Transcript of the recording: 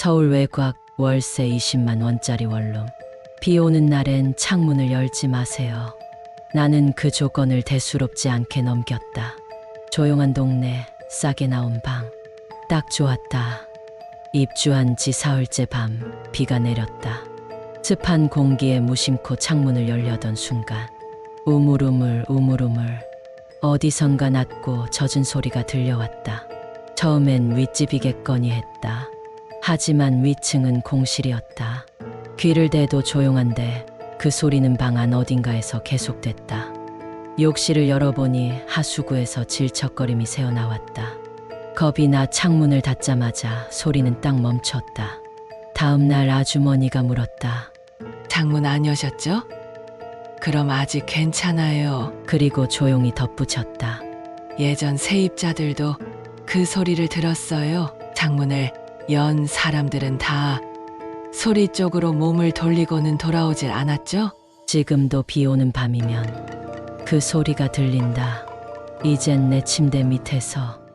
서울 외곽 월세 20만 원짜리 원룸. 비 오는 날엔 창문을 열지 마세요. 나는 그 조건을 대수롭지 않게 넘겼다. 조용한 동네, 싸게 나온 방. 딱 좋았다. 입주한 지 사흘째 밤, 비가 내렸다. 습한 공기에 무심코 창문을 열려던 순간, 우물우물 우물우물 어디선가 낮고 젖은 소리가 들려왔다. 처음엔 윗집이겠거니 했다. 하지만 위층은 공실이었다. 귀를 대도 조용한데 그 소리는 방 안 어딘가에서 계속됐다. 욕실을 열어보니 하수구에서 질척거림이 새어나왔다. 겁이 나 창문을 닫자마자 소리는 딱 멈췄다. 다음 날 아주머니가 물었다. 창문 안 여셨죠? 그럼 아직 괜찮아요. 그리고 조용히 덧붙였다. 예전 세입자들도 그 소리를 들었어요. 창문을 연 사람들은 다 소리 쪽으로 몸을 돌리고는 돌아오질 않았죠? 지금도 비 오는 밤이면 그 소리가 들린다. 이젠 내 침대 밑에서